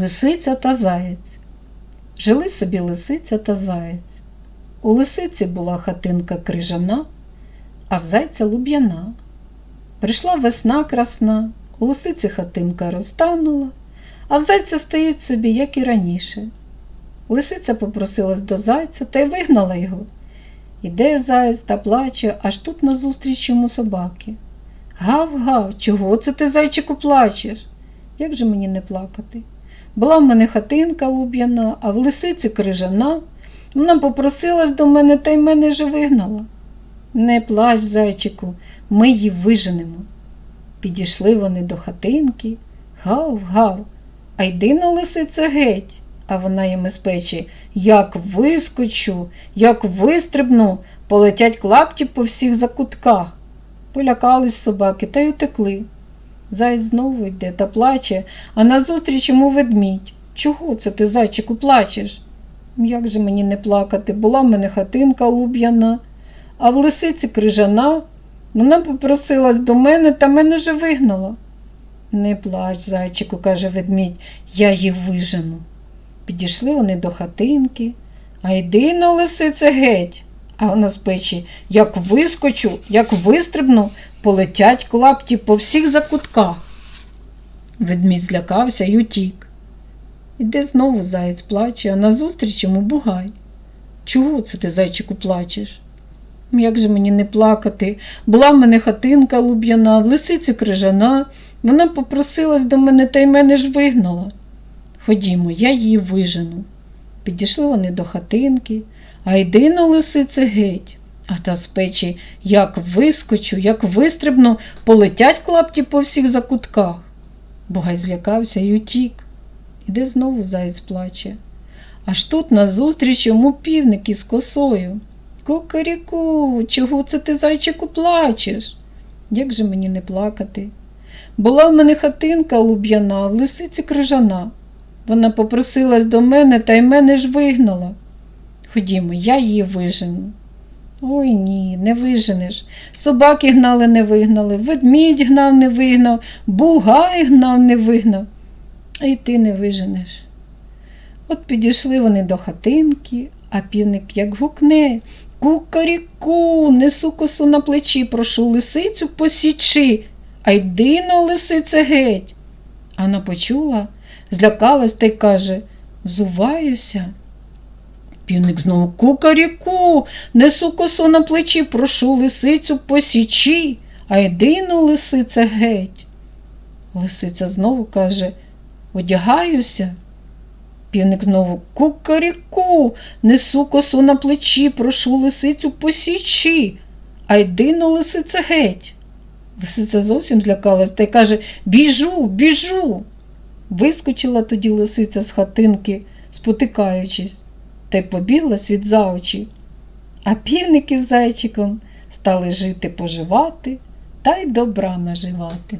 Лисиця та заєць. Жили собі лисиця та заєць. У лисиці була хатинка крижана, а в зайця луб'яна. Прийшла весна красна, у лисиці хатинка розтанула, а в зайця стоїть собі, як і раніше. Лисиця попросилась до зайця та й вигнала його. Іде заєць та плаче, аж тут назустріч йому собаки. Гав-гав, чого це ти, зайчику, плачеш? Як же мені не плакати? Була в мене хатинка луб'яна, а в лисиці крижана. Вона попросилась до мене та й мене же вигнала. Не плач, зайчику, ми її виженемо. Підійшли вони до хатинки. Гав-гав, а йди на лисице геть. А вона їм із печі як вискочу, як вистрибну, полетять клапті по всіх закутках. Полякались собаки та й утекли. Заєць знову йде та плаче, а назустріч йому ведмідь. Чого це ти, зайчику, плачеш? Як же мені не плакати? Була в мене хатинка луб'яна, а в лисиці крижана. Вона попросилась до мене та мене же вигнала. Не плач, зайчику, каже ведмідь, я її вижену. Підійшли вони до хатинки, а йди на лисице геть. А вона з печі, як вискочу, як вистрибну, полетять клапті по всіх закутках. Ведмідь злякався й утік. Іде знову заєць плаче, а назустріч йому бугай. Чого це ти, зайчику, плачеш? Як же мені не плакати? Була в мене хатинка луб'яна, в лисиці крижана. Вона попросилась до мене та й мене ж вигнала. Ходімо, я її вижену. Підійшли вони до хатинки, а йди на лисице геть. А та з печі як вискочу, як вистрибну, полетять клапті по всіх закутках. Бугай злякався й утік. Іде знову заєць плаче. Аж тут назустріч йому півник із косою. Кукаріку, чого це ти, зайчику, плачеш? Як же мені не плакати? Була в мене хатинка луб'яна, в лисиці крижана. Вона попросилась до мене та й мене ж вигнала. Ходімо, я її вижену. Ой ні, не виженеш. Собаки гнали, не вигнали, ведмідь гнав, не вигнав, бугай гнав, не вигнав. А й ти не виженеш. От підійшли вони до хатинки, а півник як гукне Кукаріку, несу косу на плечі, прошу лисицю посічи, а йди но, лисице геть. А вона почула, злякалась та й каже Взуваюся. Півник знову Кукаріку, несу косу на плечі, прошу лисицю посічи, а йди но, лисице геть. Лисиця знову каже Одягаюся. Півник знову Кукаріку, несу косу на плечі, прошу лисицю посічи, а йди но, лисице геть. Лисиця зовсім злякалась та й каже Біжу, біжу. Вискочила тоді лисиця з хатинки, спотикаючись, та й побігла світ за очі. А півник із зайчиком стали жити поживати та й добра наживати.